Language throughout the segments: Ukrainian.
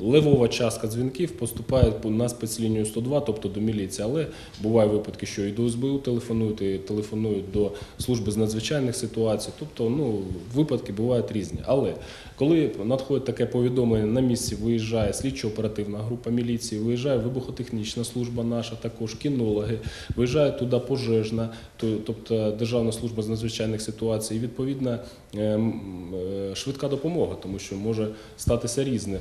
левова частка дзвінків поступає на спецлінію 102, тобто до міліції. Але бувають випадки, що і до СБУ телефонують, і телефонують до служби з надзвичайних ситуацій. Тобто, ну, випадки бувають різні. Але коли надходить таке повідомлення, на місці виїжджає слідчо-оперативна група міліції, виїжджає вибухотехнічна служба наша, також кінологи, виїжджає туди пожежна, тобто Державна служба з надзвичайних ситуацій, і відповідно е, е, швидка допомога, тому що може статися різне.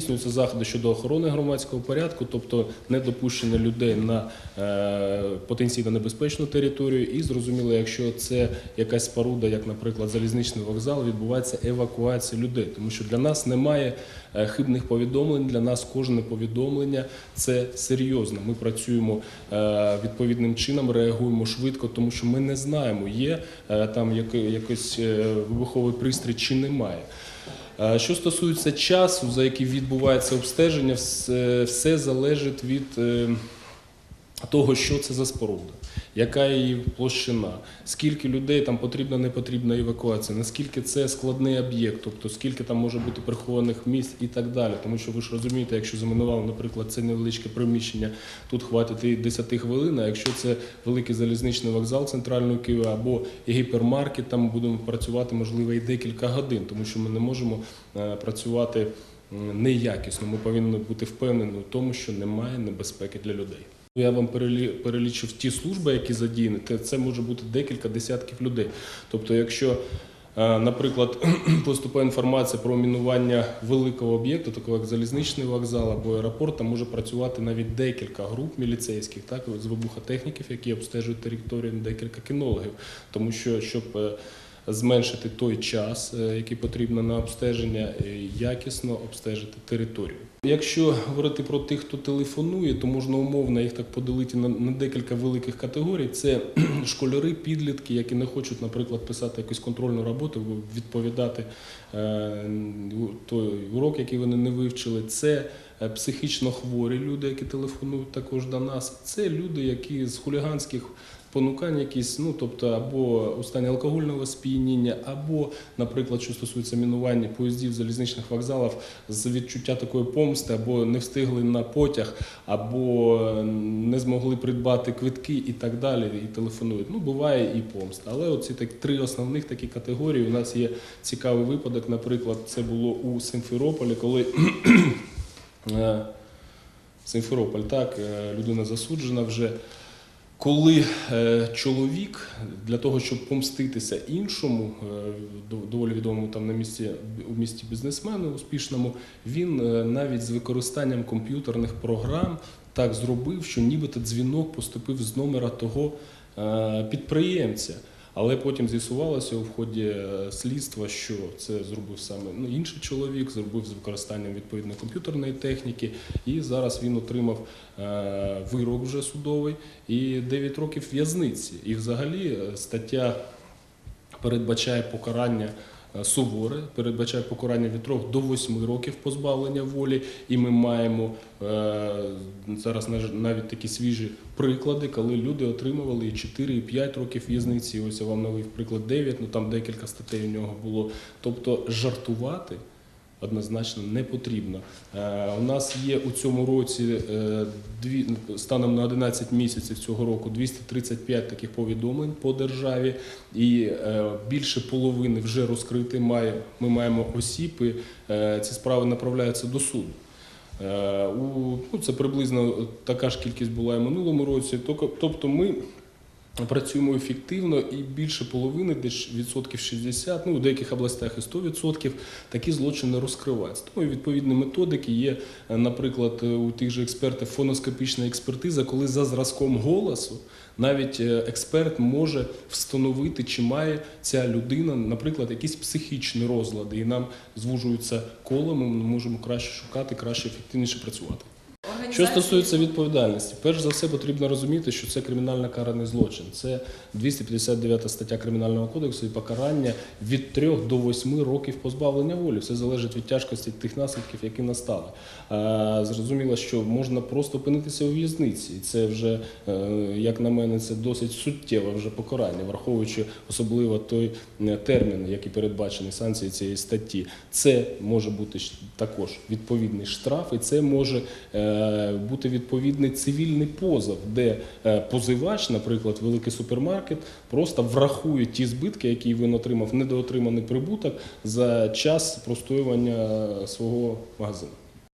Здійснюються заходи щодо охорони громадського порядку, тобто недопущення людей на е, потенційно небезпечну територію. І зрозуміло, якщо це якась споруда, як, наприклад, залізничний вокзал, відбувається евакуація людей, тому що для нас немає е, хибних повідомлень. Для нас кожне повідомлення це серйозно. Ми працюємо е, відповідним чином, реагуємо швидко, тому що ми не знаємо, є там яки- якийсь вибуховий пристрій чи немає. Е, Що стосується часу, за який відбувається обстеження, все, все залежить від е, того, що це за споруда, яка її площина, скільки людей там потрібна, не потрібна евакуація, наскільки це складний об'єкт, тобто скільки там може бути прихованих місць і так далі. Тому що ви ж розумієте, якщо замінували, наприклад, це невеличке приміщення, тут хватить і 10 хвилин, а якщо це великий залізничний вокзал центральної Києва або гіпермаркет, там будемо працювати можливо і декілька годин, тому що ми не можемо е, працювати неякісно. Ми повинні бути впевнені в тому, що немає небезпеки для людей. Я вам перелі- перелічив ті служби, які задіяні, це може бути декілька десятків людей. Тобто, якщо, е, наприклад, поступає інформація про мінування великого об'єкту, такого як залізничний вокзал або аеропорт, там може працювати навіть декілька груп міліцейських, так, з вибухотехніків, які обстежують територію, декілька кінологів. Тому що, щоб е, зменшити той час, е, який потрібно на обстеження, якісно обстежити територію. Якщо говорити про тих, хто телефонує, то можна умовно їх так поділити на, декілька великих категорій. Це школяри, підлітки, які не хочуть, наприклад, писати якусь контрольну роботу, відповідати е, той урок, який вони не вивчили. Це е, психічно хворі люди, які телефонують також до нас. Це люди, які з хуліганських понукань якісь, ну тобто або у стані алкогольного сп'яніння, або, наприклад, що стосується мінування поїздів залізничних вокзалів з відчуття такої помсти, або не встигли на потяг, або е, не змогли придбати квитки і так далі, і телефонують. Ну, буває і помста. Але оці так три основних такі категорії. У нас є цікавий випадок. Наприклад, це було у Симферополі, коли. е, Симферополь, так, е, людина засуджена вже. Коли е, чоловік для того, щоб помститися іншому, е, доволі відомому там на місці у місті бізнесмену успішному, він е, навіть з використанням комп'ютерних програм так зробив, що нібито дзвінок поступив з номера того підприємця. Але потім з'ясувалося у ході е, слідства, що це зробив саме ну, інший чоловік, зробив з використанням відповідної комп'ютерної техніки, і зараз він отримав е, вирок вже судовий і 9 років в'язниці. І взагалі е, стаття передбачає покарання суворе, передбачає покарання від 3 до 8 років позбавлення волі. І ми маємо е, зараз навіть такі свіжі приклади, коли люди отримували і 4, і 5 років в'язниці. Ось я вам навів приклад 9, ну там декілька статей у нього було. Тобто жартувати. Однозначно не потрібно. Е, у нас є у цьому році е, станом на 11 місяців цього року 235 таких повідомлень по державі, і е, більше половини вже розкриті. Має ми маємо осіб. І, ці справи направляються до суду. У, ну, це приблизно така ж кількість була і минулому році. Тобто ми працюємо ефективно і більше половини, десь відсотків 60, ну у деяких областях і 100% такі злочини розкриваються. Тому відповідні методики є, е, наприклад, е, у тих же експертів фоноскопічна експертиза, коли за зразком голосу навіть е, експерт може встановити, чи має ця людина, наприклад, якісь психічні розлади, і нам звужуються коло, ми можемо краще шукати, краще ефективніше працювати. Що стосується відповідальності, перш за все потрібно розуміти, що це кримінально караний злочин. Це 259 стаття Кримінального кодексу і покарання від 3 до 8 років позбавлення волі. Все залежить від тяжкості тих наслідків, які настали. Зрозуміло, що можна просто опинитися у в'язниці, і це вже, е, як на мене, це досить суттєве вже покарання, враховуючи особливо той е, термін, який передбачений санкції цієї статті. Це може бути також відповідний штраф, і це може е, бути відповідний цивільний позов, де е, позивач, наприклад, великий супермаркет, просто врахує ті збитки, які він отримав, недоотриманий прибуток за час простоювання свого магазину.